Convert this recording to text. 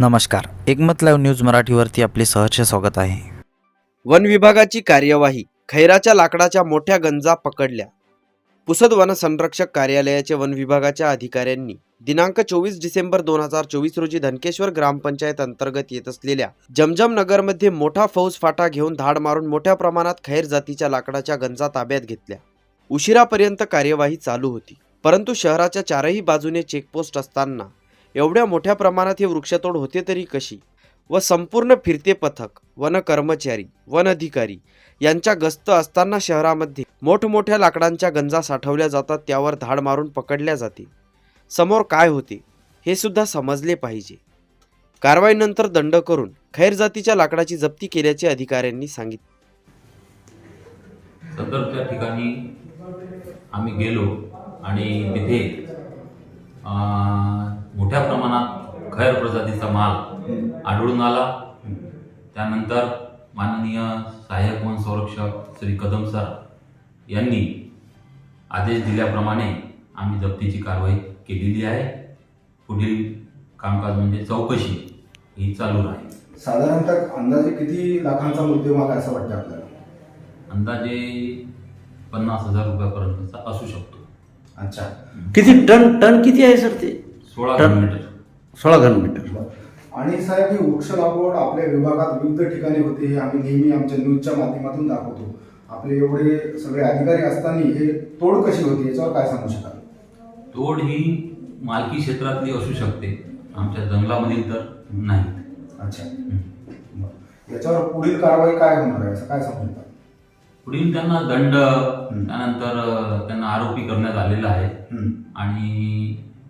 नमस्कार. एकमत live news मराठीवरती आपले सहर्ष स्वागत आहे. वन विभागाची कार्यवाही खैराच्या लाकडाच्या मोठ्या गंजा पकडल्या. पुसद वन संरक्षक कार्यालयाचे वन विभागाच्या अधिकाऱ्यांनी दिनांक चोवीस डिसेंबर दोन हजार चोवीस रोजी धनकेश्वर ग्रामपंचायत अंतर्गत येत असलेल्या जमजम नगरमध्ये मोठा फौज फाटा घेऊन धाड मारून मोठ्या प्रमाणात खैर जातीच्या लाकडाच्या गंजा ताब्यात घेतल्या. उशिरापर्यंत कार्यवाही चालू होती. परंतु शहराच्या चारही बाजूने चेकपोस्ट असताना एवढ्या मोठ्या प्रमाणात हे वृक्षतोड होते तरी कशी? व संपूर्ण फिरते पथक वन कर्मचारी वन अधिकारी यांच्या गस्त असताना शहरामध्ये मोठमोठ्या लाकडांच्या गंजा साठवल्या जातात त्यावर धाड मारून पकडल्या जाते. समोर काय होते हे सुद्धा समजले पाहिजे. कारवाईनंतर दंड करून खैर जातीच्या लाकडाची जप्ती केल्याचे अधिकाऱ्यांनी सांगितले. सदरच्या ठिकाणी आम्ही गेलो आणि तिथे मोठ्या प्रमाणात खैर प्रजातीचा माल आढळून आला. त्यानंतर माननीय सहाय्यक वन संरक्षक श्री कदम सर यांनी आदेश दिल्याप्रमाणे आम्ही जप्तीची कारवाई केलेली आहे. पुढील कामकाज म्हणजे चौकशी ही चालू राहील. साधारणतः अंदाजे किती लाखांचा मुद्देमाल आहे असं वाटतं आपल्याला? अंदाजे पन्नास हजार रुपयापर्यंतचा असू शकतो. अच्छा. किती टन टन किती आहे सर ते? सोळा तर- किलोमीटर. सोळा घनमीटर आणि साहेब ही वृक्ष लागवड आपल्या विभागात विविध ठिकाणी होते. हे आम्ही नेहमी आमच्या न्यूजच्या माध्यमातून दाखवतो. आपले एवढे सगळे अधिकारी असताना हे तोड कशी होती? याच्यावर काय सांगू शकाल? तोड ही मालकी क्षेत्रातली असू शकते. आमच्या जंगलामधील तर नाही. अच्छा. बरं. याच्यावर पुढील कारवाई काय होणार आहे? असं काय सांगू शकाल? पुढील त्यांना दंड त्यानंतर अ, त्यांना आरोपी करण्यात आलेला आहे. हम्म. आणि